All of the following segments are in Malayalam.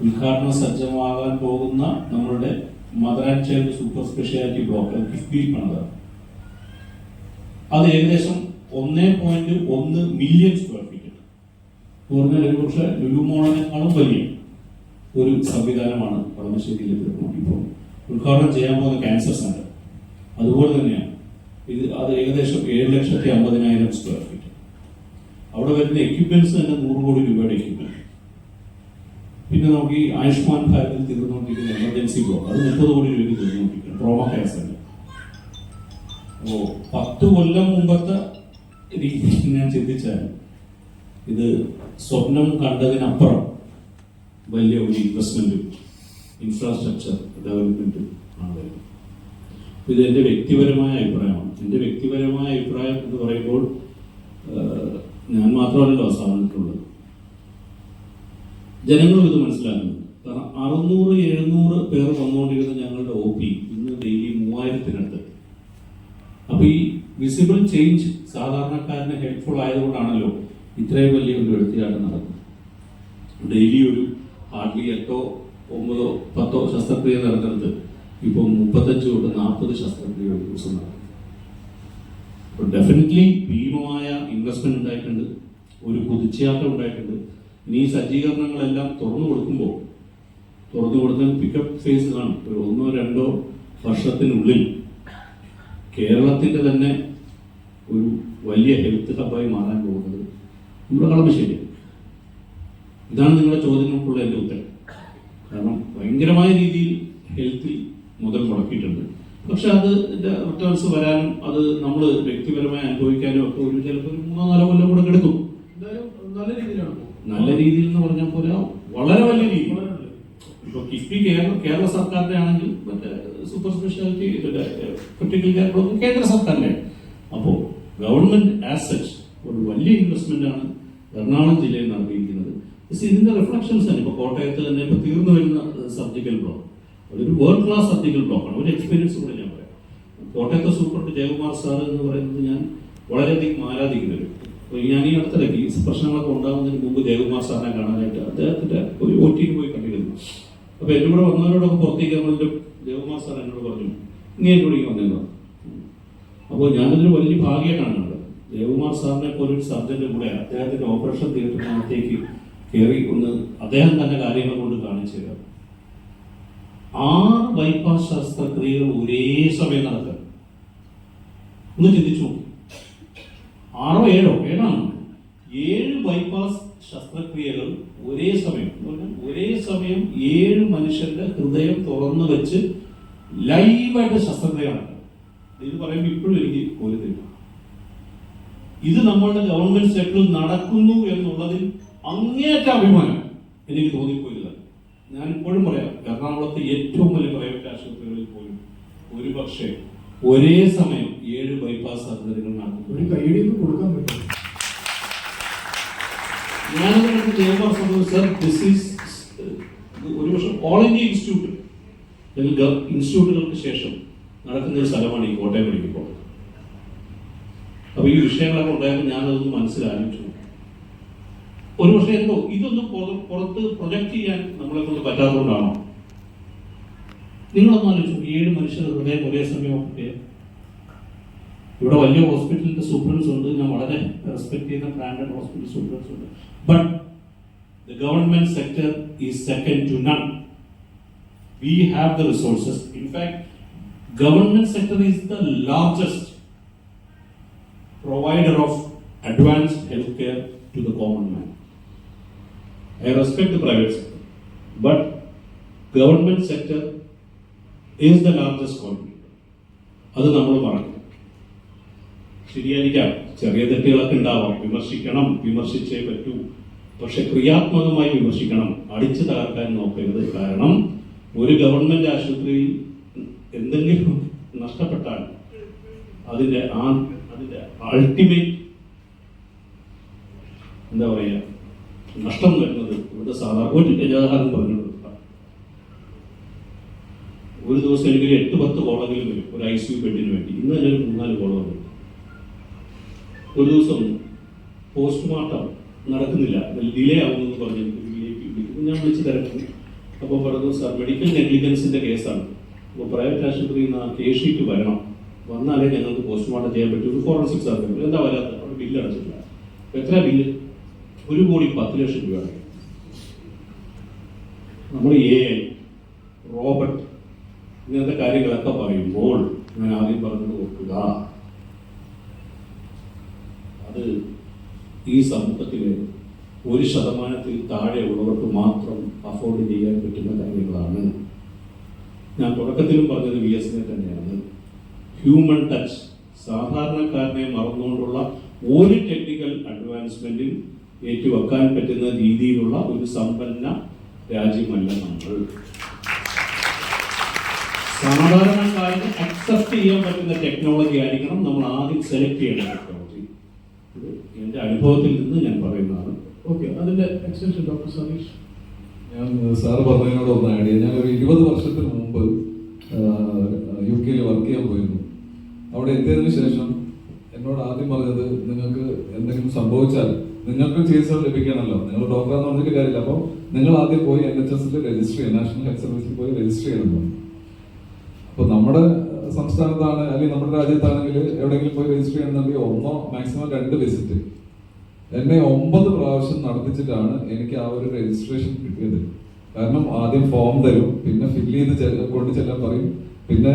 ഉദ്ഘാടന സജ്ജമാകാൻ പോകുന്ന നമ്മളുടെ mother and child super speciality block KIIFB പണിത അത് ഏകദേശം ഒന്നേ പോയിന്റ് ഒന്ന് മില്യൺ സ്ക്വയർ ഫീറ്റ് പറഞ്ഞാൽ ഒരുപക്ഷെ ലുലുമോളിനേക്കാളും വലിയ ഒരു സംവിധാനമാണ് പടമശ്ശേരിയിലെ ഇപ്പോൾ ഉദ്ഘാടനം ചെയ്യാൻ പോകുന്ന ക്യാൻസർ സെന്റർ അതുപോലെ തന്നെയാണ്. ഇത് അത് ഏകദേശം ഏഴ് ലക്ഷത്തി അമ്പതിനായിരം സ്ക്വയർ ഫീറ്റ് അവിടെ വരുന്ന എക്യുപ്മെന്റ്സ് തന്നെ നൂറ് കോടി രൂപയുടെ എക്യുപ്മെന്റ് പിന്നെ നമുക്ക് ഈ ആയുഷ്മാൻ ഭാരതിൽ തീർന്നുകൊണ്ടിരിക്കുന്ന എമർജൻസി ബ്ലോക്ക് അത് മുപ്പത് കോടി രൂപയ്ക്ക് തീർന്നുകൊണ്ടിരിക്കുന്നു ട്രോമ കെയർ സെന്റർ അപ്പോ പത്ത് കൊല്ലം മുമ്പത്തെ രീതിയിൽ ഞാൻ ചിന്തിച്ചാൽ ഇത് സ്വപ്നം കണ്ടതിനപ്പുറം വലിയ ഒരു ഇൻവെസ്റ്റ്മെന്റ് ഇൻഫ്രാസ്ട്രക്ചർ ഡെവലപ്മെന്റ് ആണ് വരുന്നത് ഇത് എന്റെ വ്യക്തിപരമായ അഭിപ്രായമാണ്. എന്റെ വ്യക്തിപരമായ അഭിപ്രായം എന്ന് പറയുമ്പോൾ ഞാൻ മാത്രമല്ലല്ലോ സാധിച്ചിട്ടുള്ളത് ജനങ്ങളും ഇത് മനസ്സിലാക്കുന്നുണ്ട് കാരണം അറുന്നൂറ് എഴുന്നൂറ് പേർ വന്നുകൊണ്ടിരുന്ന ഞങ്ങളുടെ ഒ പി ഇന്ന് ഡെയിലി മൂവായിരത്തിനടുത്ത്. അപ്പൊ ഈ വിസിബിൾ ചേഞ്ച് സാധാരണക്കാരന് ഹെൽപ്ഫുൾ ആയതുകൊണ്ടാണല്ലോ ഇത്രയും വലിയ ഒരു എടുത്തിയാട്ടം നടക്കുന്നത്. ഡെയിലി ഒരു ഹാർഡ്ലി എട്ടോ ഒമ്പതോ പത്തോ ശസ്ത്രക്രിയ നടക്കുന്നത് ഇപ്പോൾ മുപ്പത്തഞ്ച് തൊട്ട് നാൽപ്പത് ശസ്ത്രക്രിയ ഒരു ദിവസം നടക്കും അപ്പോൾ ഡെഫിനറ്റ്ലി ഭീമമായ ഇൻവെസ്റ്റ്മെന്റ് ഉണ്ടായിട്ടുണ്ട്. ഒരു കുതിച്ചയാട്ടം ഉണ്ടായിട്ടുണ്ട്. ഇനി ഈ സജ്ജീകരണങ്ങളെല്ലാം തുറന്നു കൊടുക്കുമ്പോൾ തുറന്നു കൊടുത്താൽ പിക്കപ്പ് ഫേസ് കാണും. ഒരു ഒന്നോ രണ്ടോ വർഷത്തിനുള്ളിൽ കേരളത്തിന്റെ തന്നെ ഒരു വലിയ ഹെൽത്ത് ഹബായി മാറാൻ പോകുന്നത് നമ്മുടെ കളമശ്ശേരി. ഇതാണ് നിങ്ങളുടെ ചോദ്യങ്ങൾക്കുള്ള എന്റെ ഉത്തരം. കാരണം ഭയങ്കരമായ രീതിയിൽ ഹെൽത്തിൽ മുതൽ മുടക്കിയിട്ടുണ്ട്. പക്ഷെ അത് റിട്ടേൺസ് വരാനും അത് നമ്മൾ വ്യക്തിപരമായി അനുഭവിക്കാനും ഒക്കെ ഒരു ചിലപ്പോൾ മൂന്നോ നാലോ കൊല്ലം കൂടെ കിടക്കും. എന്തായാലും നല്ല രീതിയിലാണ് പോകുന്നത്. നല്ല രീതിയിൽ എന്ന് പറഞ്ഞാൽ പോലെ വളരെ വലിയ രീതി. ഇപ്പൊ കിഫ്ബി കേരള കേരള സർക്കാരിന്റെ ആണെങ്കിൽ മറ്റേ സൂപ്പർ സ്പെഷ്യാലിറ്റി ബ്ലോക്ക് കേന്ദ്ര സർക്കാരിന്റെ അപ്പോൾ ഗവൺമെന്റ് ആസ് സച്ച് ഒരു വലിയ ഇൻവെസ്റ്റ്മെന്റ് ആണ് എറണാകുളം ജില്ലയിൽ നടത്തിയിരിക്കുന്നത്. ഇതിന്റെ റിഫ്ലക്ഷൻസ് ആണ് ഇപ്പൊ കോട്ടയത്ത് തന്നെ ഇപ്പൊ തീർന്നു വരുന്ന സർജിക്കൽ ബ്ലോക്ക് അതൊരു വേൾഡ് ക്ലാസ് സർജിക്കൽ ബ്ലോക്കാണ് ഒരു എക്സ്പീരിയൻസ് കൂടെ ഞാൻ പറയാം. കോട്ടയത്തെ സൂപ്രണ്ട് ജയകുമാർ സാർ എന്ന് പറയുന്നത് ഞാൻ വളരെയധികം ആരാധിക്കുന്നൊരു അപ്പോൾ ഞാൻ ഈ അടുത്തിടയ്ക്ക് ഈ പ്രശ്നങ്ങളൊക്കെ ഉണ്ടാകുന്നതിന് മുമ്പ് ജയകുമാർ സാറിനെ കാണാനായിട്ട് അദ്ദേഹത്തിന്റെ ഒരു ഒ പോയി കണ്ടിരുന്നു. അപ്പൊ എന്റെ കൂടെ വന്നവരോടൊക്കെ പുറത്തേക്ക് നമ്മളുടെ ദേവകുമാർ സാർ എന്നോട് പറഞ്ഞു നീ എന്റെ കൂടെ അപ്പോൾ ഞാനതൊരു വലിയ ഭാഗ്യമായിട്ടാണ് കണ്ടത് ദേവകുമാർ സാറിനെ പോലെ ഒരു സർജന്റെ കൂടെ അദ്ദേഹത്തിന്റെ ഓപ്പറേഷൻ തിയേറ്ററിനകത്തേക്ക് കയറി ഒന്ന് അദ്ദേഹം തന്നെ കാര്യങ്ങൾ കൊണ്ട് കാണിച്ചു തരാം. ആറ് ബൈപ്പാസ് ശസ്ത്രക്രിയകൾ ഒരേ സമയം നടക്കുക ഒന്ന് ചിന്തിച്ചു. ആറോ ഏഴ്? ബൈപ്പാസ് ശസ്ത്രക്രിയകൾ ഒരേ സമയം ഒരേ സമയം ഏഴ് മനുഷ്യരുടെ ഹൃദയം തുറന്നു വെച്ച് ലൈവായിട്ട് ശസ്ത്രക്രിയ നടക്കുക ഇത് പറയുമ്പോൾ ഇപ്പോഴും എനിക്ക് പോലും ഇത് നമ്മളുടെ ഗവൺമെന്റ് സെക്ടറിൽ നടക്കുന്നു എന്നുള്ളതിൽ അങ്ങേറ്റ അഭിമാനം എനിക്ക് തോന്നിപ്പോയില്ല ഞാൻ ഇപ്പോഴും പറയാം എറണാകുളത്തെ ഏറ്റവും വലിയ പ്രൈവറ്റ് ആശുപത്രികളിൽ പോലും ഒരുപക്ഷെ ഒരേ സമയം ഏഴ് ബൈപ്പാസ് സർജറികൾ നടക്കും ഒരു കൈയിലേക്ക് കൊടുക്കാൻ പറ്റും ഞാനതിനകത്ത് ജയകുമാർ പറഞ്ഞു സർ ദിസ് ഈസ് ഒരു വർഷം ഓൾ ഇന്ത്യ ഇൻസ്റ്റിറ്റ്യൂട്ട് ഇൻസ്റ്റിറ്റ്യൂട്ടുകൾക്ക് ശേഷം നടക്കുന്ന ഒരു സ്ഥലമാണ് ഈ കോട്ടയം മെഡിക്കൽ കോളേജ് അപ്പൊ ഈ വിഷയങ്ങളൊക്കെ ഉണ്ടായപ്പോൾ ഞാനതൊന്ന് മനസ്സിലാലോചിച്ചു ഒരു പക്ഷേ എന്തോ ഇതൊന്നും പുറ- പുറത്ത് പ്രൊജക്ട് ചെയ്യാൻ നമ്മളെ കൊണ്ട് പറ്റാത്തതുകൊണ്ടാണോ? നിങ്ങളൊന്ന് ആലോചിച്ചു ഏഴ് മനുഷ്യർ ഹൃദയം ഒരേ സമയം ഇവിടെ വലിയ ഹോസ്പിറ്റലിന്റെ സൂപ്രൻസ് ഉണ്ട്. ഞാൻ വളരെ റെസ്പെക്ട് ചെയ്യുന്ന ബ്രാൻഡഡ് ഹോസ്പിറ്റൽ സൂപ്രൻസ് ഉണ്ട്. But the government sector is second to none we have the resources in fact government sector is the largest provider of advanced health care to the common man I respect the private sector but government sector is the largest contributor അത് നമ്മൾ മറക്കും ശരിയായിരിക്കാം. ചെറിയ തെറ്റുകളൊക്കെ ഉണ്ടാവാം. വിമർശിക്കണം വിമർശിച്ചേ പറ്റൂ. പക്ഷെ ക്രിയാത്മകമായി വിമർശിക്കണം. അടിച്ചു തകർക്കാൻ നോക്കരുത്. കാരണം ഒരു ഗവൺമെന്റ് ആശുപത്രിയിൽ എന്തെങ്കിലും നഷ്ടപ്പെട്ടാൽ അതിന്റെ ആ അതിന്റെ അൾട്ടിമേറ്റ് എന്താ പറയാ നഷ്ടം വരുന്നത് ഇവിടെ സാധാരണ ഒരു പറഞ്ഞു ഒരു ദിവസം എനിക്ക് എട്ട് പത്ത് കോളെങ്കിലും വരും. ഒരു ഐ സി യു ബെഡിന് വേണ്ടി. ഇന്ന് തന്നെ ഒരു മൂന്നാൽ കോള ഒരു ദിവസം പോസ്റ്റ്മോർട്ടം നടക്കുന്നില്ല. ഡിലേ ആവുമെന്ന് പറഞ്ഞു ഞാൻ വിളിച്ച് തിരക്കി. അപ്പോൾ പറഞ്ഞു സാർ മെഡിക്കൽ നെഗ്ലിജൻസിന്റെ കേസാണ്. അപ്പോൾ പ്രൈവറ്റ് ആശുപത്രിയിൽ നിന്ന് ആ കേസ് ഷീറ്റ് വരണം. വന്നാലേ ഞങ്ങൾക്ക് പോസ്റ്റ്മോർട്ടം ചെയ്യാൻ പറ്റൂ. ഒരു ഫോറൻസിക് സർവേ എന്താ വരാത്ത അവിടെ ബില്ല് അടച്ചിട്ടില്ല. എത്ര ബില്ല് ഒരു കോടി പത്ത് ലക്ഷം രൂപയാണ് നമ്മൾ എ റോബർട്ട് ഇങ്ങനത്തെ കാര്യങ്ങളൊക്കെ പറയുമ്പോൾ ഞാൻ ആദ്യം പറഞ്ഞത് ഓർക്കുക. അത് ഈ സമൂഹത്തിലെ ഒരു ശതമാനത്തിൽ താഴെ ഉള്ളവർക്ക് മാത്രം അഫോർഡ് ചെയ്യാൻ പറ്റുന്ന കാര്യങ്ങളാണ്. ഞാൻ തുടക്കത്തിലും പറഞ്ഞത് വി എസിനെ തന്നെയാണ്. ഹ്യൂമൻ ടച്ച് സാധാരണക്കാരനെ മറന്നുകൊണ്ടുള്ള ഒരു ടെക്നിക്കൽ അഡ്വാൻസ്മെന്റിൽ ഏറ്റുവെക്കാൻ പറ്റുന്ന രീതിയിലുള്ള ഒരു സമ്പന്ന രാജ്യമല്ല നമ്മൾ. സാധാരണക്കാരന് അക്സെപ്റ്റ് ചെയ്യാൻ പറ്റുന്ന ടെക്നോളജി ആയിരിക്കണം നമ്മൾ ആദ്യം സെലക്ട് ചെയ്യണം ടെക്നോളജി എന്റെ അനുഭവത്തിൽ നിന്ന് ഞാൻ പറയുന്നതാണ്. ഓക്കെ അതിന്റെ എക്സ്റ്റൻഷൻ ഡോക്ടർ സതീഷ് ഞാൻ സാർ പറഞ്ഞതിനോട് ഒന്ന് ആഡ് ചെയ്യാം. ഞാൻ ഒരു ഇരുപത് വർഷത്തിന് മുമ്പ് യു കെയിൽ വർക്ക് ചെയ്യാൻ പോയിരുന്നു. അവിടെ എത്തിയതിനു ശേഷം എന്നോട് ആദ്യം പറഞ്ഞത് നിങ്ങൾക്ക് എന്തെങ്കിലും സംഭവിച്ചാൽ നിങ്ങൾക്ക് ചികിത്സ ലഭിക്കണമല്ലോ. നിങ്ങൾ ഡോക്ടറാന്ന് പറഞ്ഞിട്ട് കാര്യമില്ല. അപ്പോൾ നിങ്ങൾ ആദ്യം പോയി എൻ എച്ച് എസിൽ രജിസ്റ്റർ ചെയ്യണം. നാഷണൽ ഹെൽത്ത് സർവീസിൽ പോയി രജിസ്റ്റർ ചെയ്യണം. അപ്പോൾ നമ്മുടെ സംസ്ഥാനത്താണ് അല്ലെങ്കിൽ നമ്മുടെ രാജ്യത്താണെങ്കിൽ എവിടെയെങ്കിലും പോയി രജിസ്റ്റർ ചെയ്യണമെന്നുണ്ടെങ്കിൽ ഒന്നോ മാക്സിമം രണ്ട് വിസിറ്റ് എന്നെ ഒമ്പത് പ്രാവശ്യം നടത്തിച്ചിട്ടാണ് എനിക്ക് ആ ഒരു രജിസ്ട്രേഷൻ കിട്ടിയത്. കാരണം ആദ്യം ഫോം തരും പിന്നെ ഫില്ല് ചെയ്ത് കൊണ്ട് ചെല്ലാൻ പറയും. പിന്നെ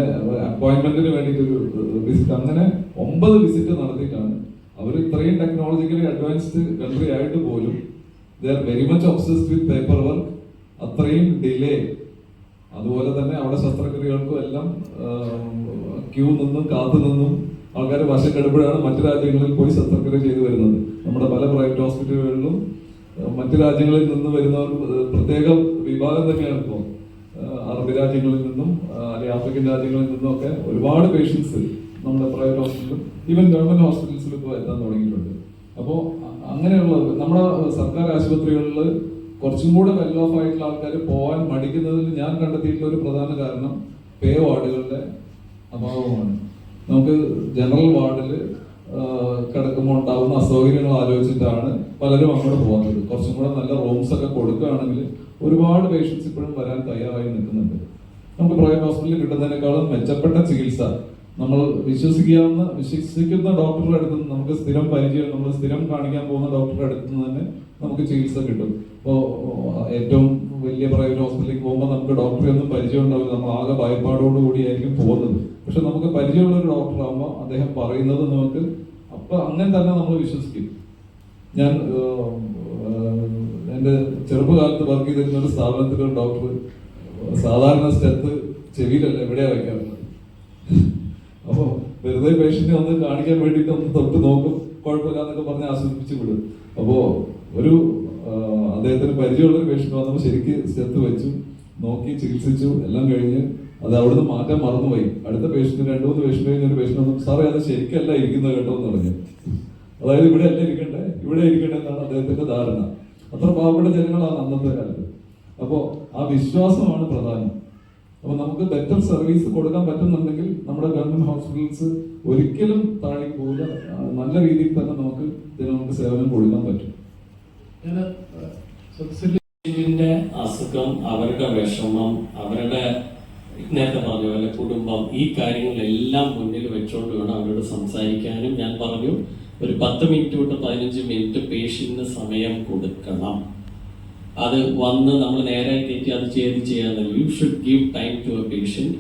അപ്പോയിന്റ്മെന്റിന് വേണ്ടിയിട്ട് ഒരു വിസിറ്റ് അങ്ങനെ ഒമ്പത് വിസിറ്റ് നടത്തിയിട്ടാണ് അവർ ഇത്രയും ടെക്നോളജിക്കലി അഡ്വാൻസ്ഡ് കൺട്രി ആയിട്ട് പോലും there very much obsessed with paper work അത്രയും ഡിലേ അതുപോലെ തന്നെ അവിടെ ശസ്ത്രക്രിയകൾക്കും എല്ലാം ക്യൂ നിന്നും കാത്തു നിന്നും ആൾക്കാർ വശക്കെടുമ്പോഴാണ് മറ്റു രാജ്യങ്ങളിൽ പോയി ശസ്ത്രക്രിയ ചെയ്തു വരുന്നത്. നമ്മുടെ പല പ്രൈവറ്റ് ഹോസ്പിറ്റലുകളിലും മറ്റു രാജ്യങ്ങളിൽ നിന്ന് വരുന്നവർ പ്രത്യേക വിഭാഗം തന്നെയാണ് ഇപ്പോൾ. അറബ് രാജ്യങ്ങളിൽ നിന്നും അല്ലെങ്കിൽ ആഫ്രിക്കൻ രാജ്യങ്ങളിൽ നിന്നും ഒക്കെ ഒരുപാട് പേഷ്യൻസ് നമ്മുടെ പ്രൈവറ്റ് ഹോസ്പിറ്റലും ഈവൻ ഗവൺമെന്റ് ഹോസ്പിറ്റൽസിലും ഇപ്പോൾ എത്താൻ തുടങ്ങിയിട്ടുണ്ട്. അപ്പോൾ അങ്ങനെയുള്ള നമ്മുടെ സർക്കാർ ആശുപത്രികളിൽ കുറച്ചും കൂടെ വെൽ ഓഫ് ആയിട്ടുള്ള ആൾക്കാർ പോകാൻ മടിക്കുന്നതിൽ ഞാൻ കണ്ടെത്തിയിട്ടുള്ള ഒരു പ്രധാന കാരണം പേ വാർഡുകളുടെ അഭാവമാണ്. നമുക്ക് ജനറൽ വാർഡിൽ കിടക്കുമ്പോൾ ഉണ്ടാകുന്ന അസൗകര്യങ്ങൾ ആലോചിച്ചിട്ടാണ് പലരും അങ്ങോട്ട് പോകുന്നത് കുറച്ചും കൂടെ നല്ല റൂംസ് ഒക്കെ കൊടുക്കുകയാണെങ്കിൽ ഒരുപാട് പേഷ്യൻസ് ഇപ്പോഴും വരാൻ തയ്യാറായി നിൽക്കുന്നുണ്ട്. നമുക്ക് പ്രൈവറ്റ് ഹോസ്പിറ്റലിൽ കിട്ടുന്നതിനേക്കാളും മെച്ചപ്പെട്ട ചികിത്സ. നമ്മൾ വിശ്വസിക്കാവുന്ന വിശ്വസിക്കുന്ന ഡോക്ടറുടെ അടുത്ത് നമുക്ക് സ്ഥിരം പരിചയം നമ്മൾ സ്ഥിരം കാണിക്കാൻ പോകുന്ന ഡോക്ടറുടെ അടുത്ത് നിന്ന് തന്നെ നമുക്ക് ചികിത്സ കിട്ടും. ഇപ്പോൾ ഏറ്റവും വലിയ പ്രൈവറ്റ് ഹോസ്പിറ്റലിലേക്ക് പോകുമ്പോൾ നമുക്ക് ഡോക്ടറെ ഒന്നും പരിചയം ഉണ്ടാവില്ല നമ്മൾ ആകെ ഭയപ്പാടോട് കൂടിയായിരിക്കും പോകുന്നത്. പക്ഷെ നമുക്ക് പരിചയമുള്ള ഒരു ഡോക്ടർ ആകുമ്പോൾ അദ്ദേഹം പറയുന്നത് നമുക്ക് അപ്പൊ അങ്ങനെ തന്നെ നമ്മൾ വിശ്വസിക്കും. ഞാൻ എന്റെ ചെറുപ്പകാലത്ത് വർക്ക് ചെയ്തിരുന്ന ഒരു സ്ഥാപനത്തിൽ ഒരു ഡോക്ടർ സാധാരണ സ്റ്റെത്ത് ചെവിയിലല്ല എവിടെയാ വെക്കാറുള്ളത് അപ്പോൾ വെറുതെ പേഷ്യന്റിനെ ഒന്ന് കാണിക്കാൻ വേണ്ടിയിട്ട് ഒന്ന് തൊട്ട് നോക്കും. കുഴപ്പമില്ല എന്നൊക്കെ പറഞ്ഞ് ആസ്വദിപ്പിച്ച് വിടും. അപ്പോൾ ഒരു അദ്ദേഹത്തിന് പരിചയമുള്ള ഒരു പേഷ്യന്റ് വന്നപ്പോൾ ശരിക്ക് സ്റ്റെത്ത് വെച്ചു നോക്കി ചികിത്സിച്ചു എല്ലാം കഴിഞ്ഞ് അത് അവിടുന്ന് മാറ്റാൻ മറന്നുപോയി. അടുത്ത പേഷ്യന്റ് രണ്ടു മൂന്ന് പേഷ്യന്റ് കഴിഞ്ഞ ഒരു പേഷ്യന്റ് വന്നു സാറേ അത് ശരിക്കല്ല ഇരിക്കുന്നത് കേട്ടോ എന്ന് പറഞ്ഞു. അതായത് ഇവിടെ അല്ല ഇരിക്കണ്ടേ? ഇവിടെ ഇരിക്കട്ടെ എന്നാണ് അദ്ദേഹത്തിന്റെ ധാരണ. അത്ര പാവപ്പെട്ട ജനങ്ങളാണ് അന്നത്തെ കാലത്ത്. അപ്പോൾ ആ വിശ്വാസമാണ് പ്രധാനം. അപ്പോൾ നമുക്ക് ബെറ്റർ സർവീസ് കൊടുക്കാൻ പറ്റുന്നുണ്ടെങ്കിൽ നമ്മുടെ ഗവൺമെന്റ് ഹോസ്പിറ്റൽസ് ഒരിക്കലും താഴേക്ക് പോകില്ല നല്ല രീതിയിൽ തന്നെ നമുക്ക് ജനങ്ങൾക്ക് സേവനം കൊടുക്കാൻ പറ്റും. ഇതിന്റെ അസുഖം അവരുടെ വിഷമം അവരുടെ നേരത്തെ പറഞ്ഞ പോലെ കുടുംബം ഈ കാര്യങ്ങളെല്ലാം മുന്നിൽ വെച്ചുകൊണ്ട് വേണം അവരോട് സംസാരിക്കാനും. ഞാൻ പറഞ്ഞു ഒരു പത്ത് മിനിറ്റ് തൊട്ട് പതിനഞ്ച് മിനിറ്റ് പേഷ്യന്റിന് സമയം കൊടുക്കണം. അത് വന്ന് നമ്മൾ നേരെ കയറ്റി അത് ചെയ്ത് ചെയ്യാതെ you should give time to a patient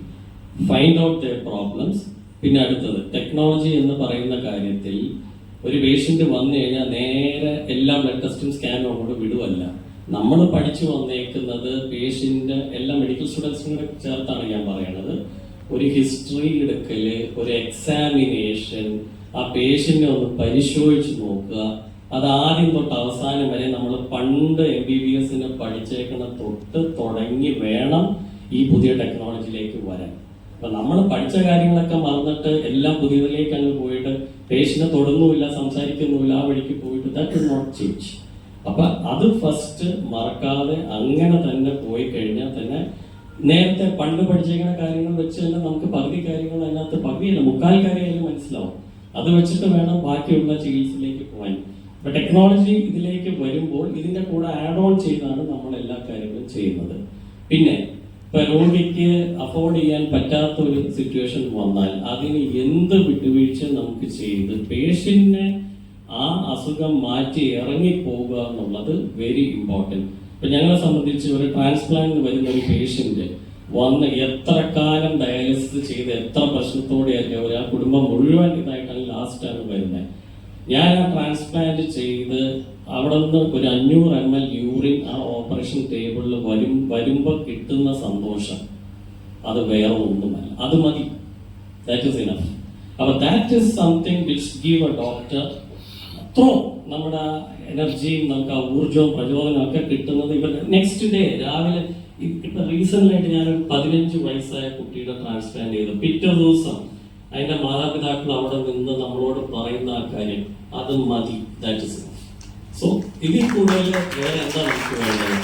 find out the problems പിന്നെ അടുത്തത് ടെക്നോളജി എന്ന് പറയുന്ന കാര്യത്തിൽ ഒരു പേഷ്യന്റ് വന്നു കഴിഞ്ഞാൽ നേരെ എല്ലാ ബ്ലഡ് ടെസ്റ്റും സ്കാനും അങ്ങോട്ട് വിടുവല്ല. നമ്മൾ പഠിച്ചു വന്നേക്കുന്നത് പേഷ്യന്റ് എല്ലാ മെഡിക്കൽ സ്റ്റുഡൻസിനും കൂടെ ചേർത്താണ് ഞാൻ പറയണത്. ഒരു ഹിസ്റ്ററി എടുക്കൽ ഒരു എക്സാമിനേഷൻ ആ പേഷ്യന്റിനെ ഒന്ന് പരിശോധിച്ച് നോക്കുക. അത് ആദ്യം തൊട്ട് അവസാനം വരെ നമ്മൾ പണ്ട് എം ബി ബി എസിന് പഠിച്ചേക്കുന്ന തൊട്ട് തുടങ്ങി വേണം ഈ പുതിയ ടെക്നോളജിയിലേക്ക് വരാൻ. അപ്പൊ നമ്മൾ പഠിച്ച കാര്യങ്ങളൊക്കെ മറന്നിട്ട് എല്ലാം പുതിയതിലേക്ക് അങ്ങ് പോയിട്ട് പേഷ്യനെ തൊടുന്നുമില്ല സംസാരിക്കുന്നുമില്ല ആ വഴിക്ക് പോയിട്ട് ദാറ്റ് ഇസ് നോട്ട് ചേഞ്ച് അപ്പൊ അത് ഫസ്റ്റ് മറക്കാതെ അങ്ങനെ തന്നെ പോയി കഴിഞ്ഞാൽ തന്നെ നേരത്തെ പണ്ട് പഠിച്ചേക്കുന്ന കാര്യങ്ങൾ വെച്ച് തന്നെ നമുക്ക് പകുതി കാര്യങ്ങൾ അതിനകത്ത് പകുതിയല്ല മുക്കാൽ കാര്യമായാലും മനസ്സിലാവും. അത് വെച്ചിട്ട് വേണം ബാക്കിയുള്ള ചികിത്സയിലേക്ക് പോകാൻ. അപ്പൊ ടെക്നോളജി ഇതിലേക്ക് വരുമ്പോൾ ഇതിന്റെ കൂടെ ആഡ് ഓൺ ചെയ്താണ് നമ്മൾ എല്ലാ കാര്യങ്ങളും ചെയ്യുന്നത്. പിന്നെ ഇപ്പൊ രോഗിക്ക് അഫോർഡ് ചെയ്യാൻ പറ്റാത്ത ഒരു സിറ്റുവേഷൻ വന്നാൽ അതിന് എന്ത് വിട്ടുവീഴ്ച നമുക്ക് ചെയ്ത് പേഷ്യന്റിനെ ആ അസുഖം മാറ്റി ഇറങ്ങി പോവുക എന്നുള്ളത് വെരി ഇമ്പോർട്ടന്റ് ഇപ്പൊ ഞങ്ങളെ സംബന്ധിച്ച് ഒരു ട്രാൻസ്പ്ലാന്റ് വരുന്ന ഒരു പേഷ്യന്റ് വന്ന് എത്ര കാലം ഡയാലിസിസ് ചെയ്ത് എത്ര പ്രശ്നത്തോടെയല്ലേ ഒരു ആ കുടുംബം മുഴുവൻ ഇതായിട്ടാണ് ലാസ്റ്റാണ് വരുന്നത് ഞാൻ ആ ട്രാൻസ്പ്ലാന്റ് ചെയ്ത് അവിടെ നിന്ന് ഒരു അഞ്ഞൂറ് എം എൽ യൂറിൻ ആ ഓപ്പറേഷൻ ടേബിളിൽ വരും വരുമ്പോൾ കിട്ടുന്ന സന്തോഷം. അത് വേറെ ഒന്നുമല്ല. അത് മതി. ദാറ്റ് ഇസ് ഇനഫ് അപ്പൊ that is something which give a doctor അത്രയും നമ്മുടെ എനർജിയും നമുക്ക് ആ ഊർജവും പ്രചോദനവും ഒക്കെ കിട്ടുന്നത് ഇവർ നെക്സ്റ്റ് ഡേ രാവിലെ ഇപ്പൊ റീസെന്റ് ആയിട്ട് ഞാൻ ഒരു പതിനഞ്ച് വയസ്സായ കുട്ടിയുടെ ട്രാൻസ്പ്ലാന്റ് ചെയ്തു. പിറ്റേ ദിവസം അതിന്റെ മാതാപിതാക്കൾ അവിടെ നിന്ന് നമ്മളോട് പറയുന്ന ആ കാര്യം അത് മതി. ദാറ്റ് ഇസ് സോ ഇതിൽ കൂടുതൽ വേറെ എന്താ നമുക്ക് വേണ്ടത്?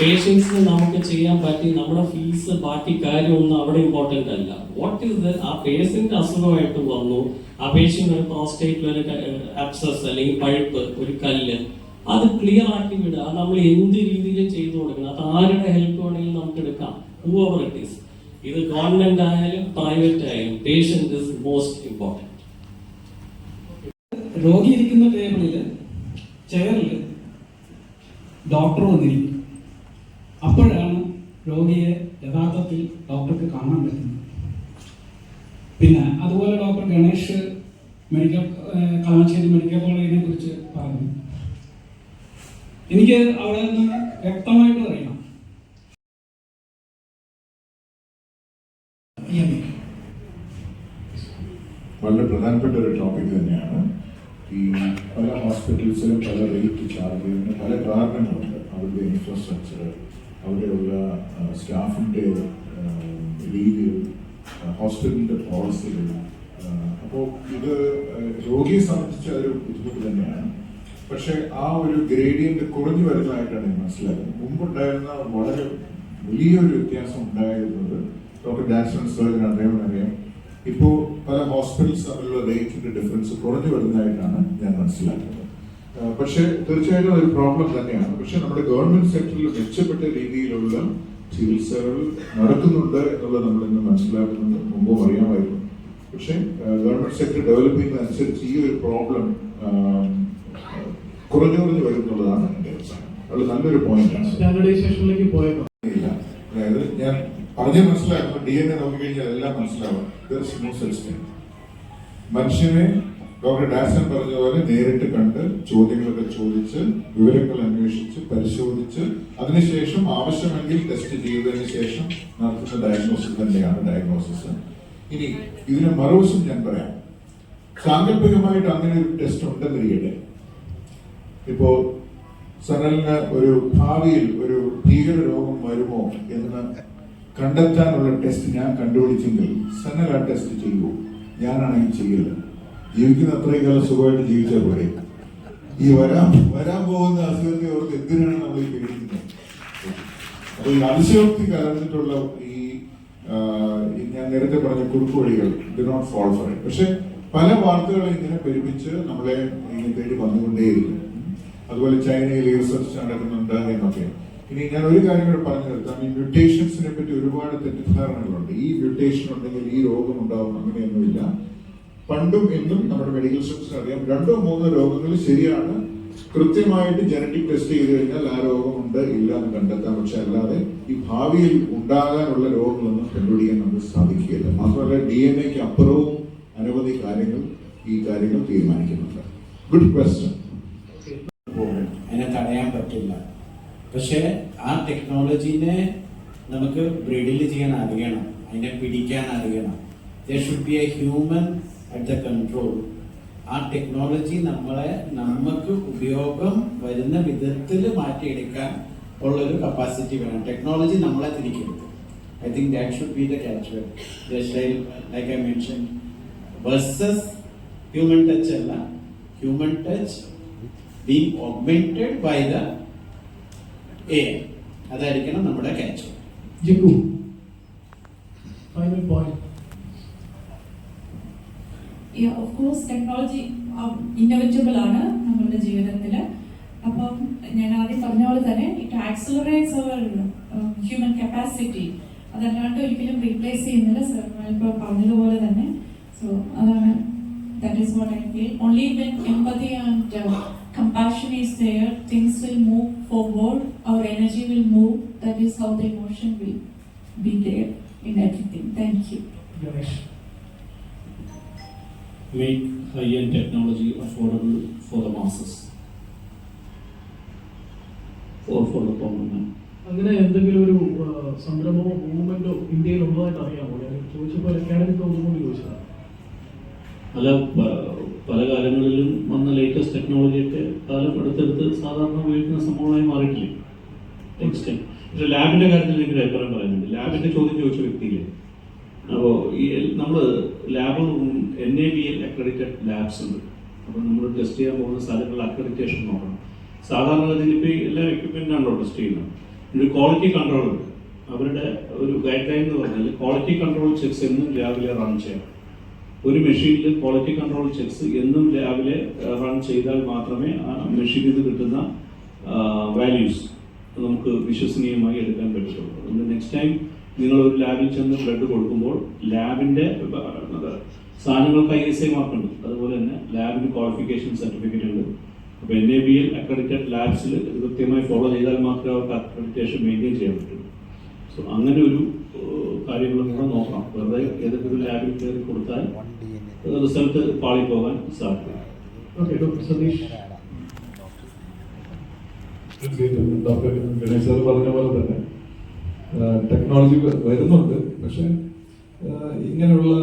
പേഷ്യൻസിന് നമുക്ക് ചെയ്യാൻ പറ്റി നമ്മുടെ ഫീസ് ബാക്കി കാര്യമൊന്നും അവിടെ ഇമ്പോർട്ടന്റ് അല്ല. വാട്ട് ഇസ് ആ പേഷ്യന്റ് അസുഖമായിട്ട് വന്നു. ആ പേഷ്യന്റ് ഒരു പ്രോസ്റ്റേറ്റിൽ ഒരു അബ്സസ് അല്ലെങ്കിൽ പഴുപ്പ് ഒരു കല്ല്. അത് ക്ലിയർ ആക്കി വിടുക. അത് നമ്മൾ എന്ത് രീതിയിലും ചെയ്തു കൊടുക്കണം. അത് ആരുടെ ഹെൽപ്പ് വേണമെങ്കിലും നമുക്ക് എടുക്കാം. ഹൂവർ ഇറ്റ് ഈസ് ഇത് ഗവൺമെന്റ് ആയാലും പ്രൈവറ്റ് ആയാലും പേഷ്യന്റ് ഇസ് മോസ്റ്റ് ഇമ്പോർട്ടന്റ് രോഗി ഇരിക്കുന്ന ടേബിളിൽ ചെയറിൽ ഡോക്ടർ വന്നിരിക്കും. അപ്പോഴാണ് രോഗിയെ യഥാർത്ഥത്തിൽ ഡോക്ടർക്ക് കാണാൻ പറ്റുന്നത്. പിന്നെ അതുപോലെ doctor Ganesh medical Kalamassery medical കോളേജിനെ കുറിച്ച് പറഞ്ഞു. എനിക്ക് അവിടെ നിന്ന് വ്യക്തമായിട്ട് അറിയണം EMI. വളരെ പ്രധാനപ്പെട്ട ഒരു ടോപ്പിക് തന്നെയാണ് ഈ പല ഹോസ്പിറ്റൽസിലും റേറ്റ് ചാർജ് ചെയ്യുന്ന പല കാരണങ്ങളുണ്ട് അവരുടെ ഇൻഫ്രാസ്ട്രക്ചർ അവിടെയുള്ള സ്റ്റാഫിന്റെ രീതികൾ ഹോസ്പിറ്റലിന്റെ പോളിസികൾ അപ്പോൾ ഇത് രോഗിയെ സംബന്ധിച്ച് അതൊരു ബുദ്ധിമുട്ട് തന്നെയാണ്. പക്ഷേ ആ ഒരു ഗ്രേഡിയന്റ് കുറഞ്ഞു വരുന്നതായിട്ടാണ് ഞാൻ മനസ്സിലാക്കുന്നത് മുമ്പുണ്ടായിരുന്ന വളരെ വലിയൊരു വ്യത്യാസം ഉണ്ടായിരുന്നത് ഡോക്ടർ ഡാൻസൺ സർജൻ അറിയാം. ഇപ്പോൾ പല ഹോസ്പിറ്റൽസ് തമ്മിലുള്ള റേറ്റിന്റെ ഡിഫറൻസ് കുറഞ്ഞു വരുന്നതായിട്ടാണ് ഞാൻ മനസ്സിലാക്കുന്നത്. പക്ഷേ തീർച്ചയായിട്ടും ഒരു പ്രോബ്ലം തന്നെയാണ്. പക്ഷെ നമ്മുടെ ഗവൺമെന്റ് സെക്ടറിൽ മെച്ചപ്പെട്ട രീതിയിലുള്ള ചികിത്സകൾ നടക്കുന്നുണ്ട് എന്നുള്ളത് നമ്മൾ ഇന്ന് മനസ്സിലാക്കുന്നുണ്ട്. മുമ്പും അറിയാമായിരുന്നു. പക്ഷേ ഗവൺമെന്റ് സെക്ടർ ഡെവലപ്പ് ചെയ്യുന്നതനുസരിച്ച് ഈ ഒരു പ്രോബ്ലം കുറഞ്ഞു കുറഞ്ഞു വരും എന്നുള്ളതാണ് എന്റെ അത് നല്ലൊരു പോയിന്റ് അതായത് ഞാൻ പറഞ്ഞ് മനസ്സിലാക്കുന്നു. ഡി എൻ എ നോക്കിക്കഴിഞ്ഞാൽ എല്ലാം മനസ്സിലാവും. മനുഷ്യനെ ഡോക്ടർ ഡാസൻ പറഞ്ഞ പോലെ നേരിട്ട് കണ്ട് ചോദ്യങ്ങളൊക്കെ ചോദിച്ച് വിവരങ്ങൾ അന്വേഷിച്ച് പരിശോധിച്ച് അതിനുശേഷം ആവശ്യമെങ്കിൽ ടെസ്റ്റ് ചെയ്തതിന് ശേഷം നടത്തുന്ന ഡയഗ്നോസിസ് തന്നെയാണ് ഡയഗ്നോസിസ് ഇനി ഇതിന് മറുവശം ഞാൻ പറയാം. സാങ്കല്പികമായിട്ട് അങ്ങനെ ഒരു ടെസ്റ്റ് ഉണ്ടെന്നിരിക്കട്ടെ ഇപ്പോ സനലിന് ഒരു ഭാവിയിൽ ഒരു ഭീകര രോഗം വരുമോ എന്ന് കണ്ടെത്താനുള്ള ടെസ്റ്റ് ഞാൻ കണ്ടുപിടിച്ചെങ്കിൽ സനൽ ആ ടെസ്റ്റ് ചെയ്യുമോ ഞാനാണെങ്കിൽ ചെയ്യില്ല ജീവിക്കുന്ന അത്രയും കാലം സുഖമായിട്ട് ജീവിച്ചാൽ പോരെ. ഈ വരാൻ വരാൻ പോകുന്ന അസുഖത്തെ ഓർത്ത് എന്തിനാണ് നമ്മൾ ഈ പേടിക്കുന്നത്? അപ്പൊ ഈ അതിശയോക്തി കലർന്നിട്ടുള്ള ഈ ഞാൻ നേരത്തെ പറഞ്ഞ കുറുക്കുവഴികൾ do not fall for it പക്ഷെ പല വാർത്തകളും ഇങ്ങനെ പെരുപ്പിച്ച് നമ്മളെ ഇങ്ങനെ തേടി വന്നുകൊണ്ടേയിരിക്കും അതുപോലെ ചൈനയിൽ റിസർച്ച് നടക്കുന്നുണ്ട് എന്നൊക്കെ. ഇനി ഞാൻ ഒരു കാര്യം കൂടെ പറഞ്ഞു നിർത്താം ഈ മ്യൂട്ടേഷൻസിനെ പറ്റി ഒരുപാട് തെറ്റിദ്ധാരണകളുണ്ട്. ഈ മ്യൂട്ടേഷൻ ഉണ്ടെങ്കിൽ ഈ രോഗം ഉണ്ടാവും അങ്ങനെയൊന്നുമില്ല. പണ്ടും ഇന്നും നമ്മുടെ മെഡിക്കൽ സ്റ്റുഡൻസിന് അറിയാം. രണ്ടോ മൂന്നോ രോഗങ്ങൾ ശരിയാണ്. കൃത്യമായിട്ട് ജനറ്റിക് ടെസ്റ്റ് ചെയ്ത് കഴിഞ്ഞാൽ ആ രോഗമുണ്ട് ഇല്ല എന്ന് കണ്ടെത്താം. പക്ഷെ അല്ലാതെ ഈ ഭാവിയിൽ ഉണ്ടാകാനുള്ള രോഗങ്ങളൊന്നും കണ്ടുപിടിക്കാൻ നമുക്ക് സാധിക്കുകയില്ല. മാത്രമല്ല ഡി എൻ എക്ക് അപ്പുറവും അനവധി കാര്യങ്ങൾ ഈ കാര്യങ്ങൾ തീരുമാനിക്കുന്നുണ്ട്. ഗുഡ് ക്വസ്റ്റ്യൻ അതിനെ തടയാൻ പറ്റില്ല. പക്ഷേ ആ ടെക്നോളജീനെ നമുക്ക് ബ്രിഡിൽ ചെയ്യാൻ അറിയണം. അതിനെ പിടിക്കാൻ അറിയണം. There should be a human at the control ആ ടെക്നോളജി നമ്മളെ നമുക്ക് ഉപയോഗം വരുന്ന വിധത്തിൽ മാറ്റിയെടുക്കാൻ ഉള്ളൊരു കപ്പാസിറ്റി വേണം. ടെക്നോളജി നമ്മളെ തിരിക്കരുത് I think that should be the catch like I mention versus human touch അല്ല. Human touch being augmented by the AI. അതായിരിക്കണം നമ്മുടെ catch ജിഗു final point Of course, technology inevitable ആണ് നമ്മളുടെ ജീവിതത്തിൽ അപ്പം ഞാൻ ആദ്യം പറഞ്ഞ പോലെ തന്നെ it accelerates our human capacity അതല്ലാണ്ട് ഒരിക്കലും റീപ്ലേസ് ചെയ്യുന്നില്ല സർ ഇപ്പോൾ പറഞ്ഞതുപോലെ തന്നെ സോ അതാണ് that is what I feel only when empathy and compassion is there, things will move forward, our energy will move. That is how the emotion will be there in everything. Thank you. Make high-end technology affordable for the masses. Or for the common man. അങ്ങനെ എന്തെങ്കിലും ഒരു സംരംഭമോ മൂവ്മെന്റോ ഇന്ത്യയിൽ ഉള്ളതായിട്ട് അറിയാമോ? ഞാൻ ചോദിച്ചപ്പോൾ അക്കാഡമിക് ഒന്നുകൂടി ചോദിച്ചതാണ് പല പല കാലങ്ങളിലും വന്ന ലേറ്റസ്റ്റ് ടെക്നോളജിയൊക്കെ കാലം എടുത്തെടുത്ത് സാധാരണ ഉപയോഗിക്കുന്ന സംഭവമായി മാറിയിട്ടില്ലേ? ടെക്സ്റ്റ് പക്ഷെ ലാബിന്റെ കാര്യത്തിൽ എനിക്ക് അഭിപ്രായം പറയുന്നുണ്ട് ലാബിന്റെ ചോദ്യം ചോദിച്ച വ്യക്തിയില്ലേ? അപ്പോൾ ഈ നമ്മൾ lab N A B L accredited labs ഉണ്ട്. അപ്പോൾ നമ്മൾ ടെസ്റ്റ് ചെയ്യാൻ പോകുന്ന സ്ഥലങ്ങളിൽ അക്രഡിറ്റേഷൻ നോക്കണം. സാധാരണ ഗതിയിൽ ഇപ്പോൾ എല്ലാ എക്യുപ്മെന്റാണല്ലോ ടെസ്റ്റ് ചെയ്യുന്നത്. ഒരു ക്വാളിറ്റി കൺട്രോൾ ഉണ്ട്. അവരുടെ ഒരു ഗൈഡ് ലൈൻ എന്ന് പറഞ്ഞാൽ ക്വാളിറ്റി കൺട്രോൾ ചെക്സ് എന്നും രാവിലെ റൺ ചെയ്യണം. ഒരു മെഷീനിൽ ക്വാളിറ്റി കൺട്രോൾ ചെക്സ് എന്നും രാവിലെ റൺ ചെയ്താൽ മാത്രമേ ആ മെഷീനിൽ നിന്ന് കിട്ടുന്ന വാല്യൂസ് നമുക്ക് വിശ്വസനീയമായി എടുക്കാൻ പറ്റുള്ളൂ. നെക്സ്റ്റ് ടൈം നിങ്ങൾ ഒരു ലാബിൽ ചെന്ന് ബ്ലഡ് കൊടുക്കുമ്പോൾ ലാബിന്റെ സാധനങ്ങൾക്ക് ഐ എസ് ഐ മാർക്ക് ഉണ്ട് അതുപോലെ തന്നെ ലാബിന് ക്വാളിഫിക്കേഷൻ സർട്ടിഫിക്കറ്റ് ഉണ്ട്. അപ്പോൾ N A B L accredited ലാബ്സിൽ കൃത്യമായി ഫോളോ ചെയ്താൽ മാത്രമേ അവർക്ക് അക്രഡിറ്റേഷൻ മെയിന്റെയിൻ ചെയ്യാൻ പറ്റുള്ളൂ സോ അങ്ങനെ ഒരു കാര്യങ്ങളും കൂടെ നോക്കണം. വെറുതെ ഏതൊക്കെ ഒരു ലാബിൽ കയറി കൊടുത്താൽ റിസൾട്ട് പാളിപ്പോകാൻ സാധ്യത okay doctor Satish. Doctor Ganesh sir പറഞ്ഞ പോലെ തന്നെ ടെക്നോളജി വരുന്നുണ്ട്. പക്ഷെ ഇങ്ങനെയുള്ള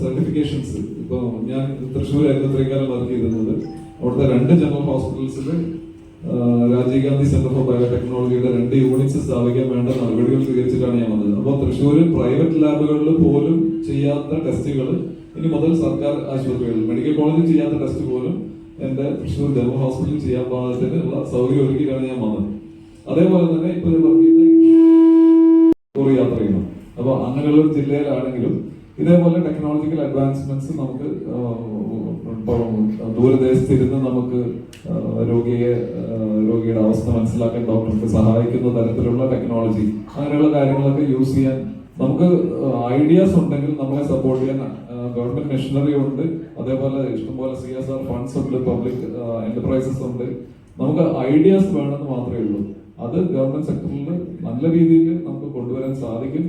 സർട്ടിഫിക്കേഷൻസ് ഇപ്പോൾ ഞാൻ തൃശ്ശൂരായിരുന്നു ഇത്രയും കാലം വർക്ക് ചെയ്തിരുന്നത്. അവിടുത്തെ രണ്ട് ജനറൽ ഹോസ്പിറ്റൽസിൽ രാജീവ് ഗാന്ധി സെന്റർ ഫോർ ബയോടെക്നോളജിയുടെ രണ്ട് യൂണിറ്റ്സ് സ്ഥാപിക്കാൻ വേണ്ട നടപടികൾ സ്വീകരിച്ചിട്ടാണ് ഞാൻ വന്നത്. അപ്പോൾ തൃശ്ശൂർ പ്രൈവറ്റ് ലാബുകളിൽ പോലും ചെയ്യാത്ത ടെസ്റ്റുകൾ ഇനി മുതൽ സർക്കാർ ആശുപത്രികളിൽ മെഡിക്കൽ കോളേജിൽ ചെയ്യാത്ത ടെസ്റ്റ് പോലും എന്റെ തൃശ്ശൂർ ജനറൽ ഹോസ്പിറ്റലിൽ ചെയ്യാൻ പാകത്തിനുള്ള സൗകര്യം ഒരുക്കിയിട്ടാണ് ഞാൻ വന്നത്. അതേപോലെ തന്നെ ഇപ്പോൾ വർക്ക് ചെയ്യുന്ന അപ്പോൾ ജില്ലയിലാണെങ്കിലും ഇതേപോലെ ടെക്നോളജിക്കൽ അഡ്വാൻസ്മെന്റ്സ് നമുക്ക് ദൂരദേശത്തിരുന്ന് നമുക്ക് രോഗിയെ രോഗിയുടെ അവസ്ഥ മനസ്സിലാക്കാൻ ഡോക്ടർക്ക് സഹായിക്കുന്ന തരത്തിലുള്ള ടെക്നോളജി അങ്ങനെയുള്ള കാര്യങ്ങളൊക്കെ യൂസ് ചെയ്യാൻ നമുക്ക് ഐഡിയാസ് ഉണ്ടെങ്കിൽ നമ്മളെ സപ്പോർട്ട് ചെയ്യാൻ ഗവൺമെന്റ് മെഷീനറി ഉണ്ട്. അതേപോലെ ഇഷ്ടംപോലെ സി എസ് ആർ ഫണ്ട്സ് ഉണ്ട് പബ്ലിക് എന്റർപ്രൈസസ് ഉണ്ട്. നമുക്ക് ഐഡിയാസ് വേണമെന്ന് മാത്രമേ ഉള്ളൂ. അത് ഗവൺമെന്റ് സെക്ടറിൽ നല്ല രീതിയിൽ നമുക്ക് കൊണ്ടുവരാൻ സാധിക്കും.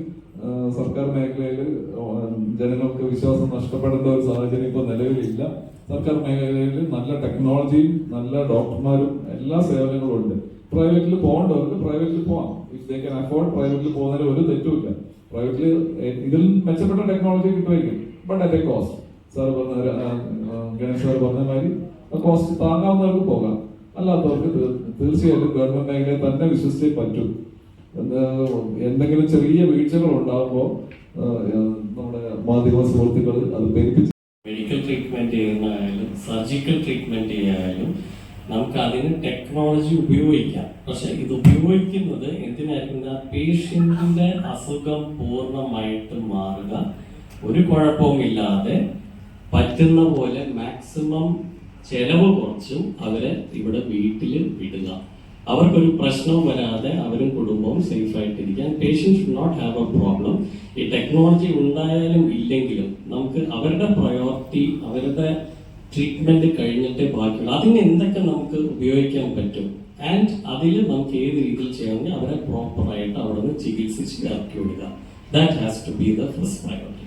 സർക്കാർ മേഖലയിൽ ജനങ്ങൾക്ക് വിശ്വാസം നഷ്ടപ്പെടേണ്ട ഒരു സാഹചര്യം ഇപ്പോൾ നിലവിലില്ല. സർക്കാർ മേഖലയിൽ നല്ല ടെക്നോളജിയും നല്ല ഡോക്ടർമാരും എല്ലാ സേവനങ്ങളും ഉണ്ട്. പ്രൈവറ്റിൽ പോകേണ്ടവർക്ക് പ്രൈവറ്റിൽ പോവാം. ഇഫ് ദേ കൻ അഫോർഡ് പ്രൈവറ്റിൽ പോകുന്നതിൽ ഒരു തെറ്റുമില്ല. പ്രൈവറ്റിൽ ഇതിൽ മെച്ചപ്പെട്ട ടെക്നോളജി കിട്ടുമായിരിക്കും. But at a cost sir പറഞ്ഞ ഗണേഷ് സാർ പറഞ്ഞ മാതിരി കോസ്റ്റ് താങ്ങാവുന്നവർക്ക് പോകാം. അല്ലാത്തവർക്ക് തീർ- തീർച്ചയായിട്ടും ഗവൺമെന്റ് മേഖലയെ തന്നെ വിശ്വസിച്ചേ പറ്റൂ. എന്തെങ്കിലും ചെറിയ വീഴ്ചകൾ ഉണ്ടാകുമ്പോൾ നമ്മുടെ മാധ്യമ സുഹൃത്തുക്കൾ അത് പെരുപ്പിച്ച് മെഡിക്കൽ ട്രീറ്റ്മെന്റ് ചെയ്യുന്നതായാലും സർജിക്കൽ ട്രീറ്റ്മെന്റ് ചെയ്യായാലും നമുക്ക് അതിന് ടെക്നോളജി ഉപയോഗിക്കാം. പക്ഷെ ഇത് ഉപയോഗിക്കുന്നത് എന്തിനായിരിക്കും പേഷ്യന്റിന്റെ അസുഖം പൂർണമായിട്ട് മാറുക ഒരു കുഴപ്പവുമില്ലാതെ പറ്റുന്ന പോലെ മാക്സിമം ചെലവ് കുറച്ചും അവരെ ഇവിടെ വീട്ടിൽ വിടുക. അവർക്കൊരു പ്രശ്നവും വരാതെ അവരും കുടുംബവും safe ആയിട്ടിരിക്കാൻ patient should not have a problem ഈ ടെക്നോളജി ഉണ്ടായാലും ഇല്ലെങ്കിലും നമുക്ക് അവരുടെ പ്രയോറിറ്റി അവരുടെ ട്രീറ്റ്മെന്റ് കഴിഞ്ഞിട്ട് ബാക്കിയുള്ള. അതിന് എന്തൊക്കെ നമുക്ക് ഉപയോഗിക്കാൻ പറ്റും? ആൻഡ് അതിൽ നമുക്ക് ഏത് രീതിയിൽ ചെയ്യാമെങ്കിൽ അവരെ പ്രോപ്പറായിട്ട് അവിടെ നിന്ന് ചികിത്സിച്ച് ഇറക്കി വിടുക. That has to be the first priority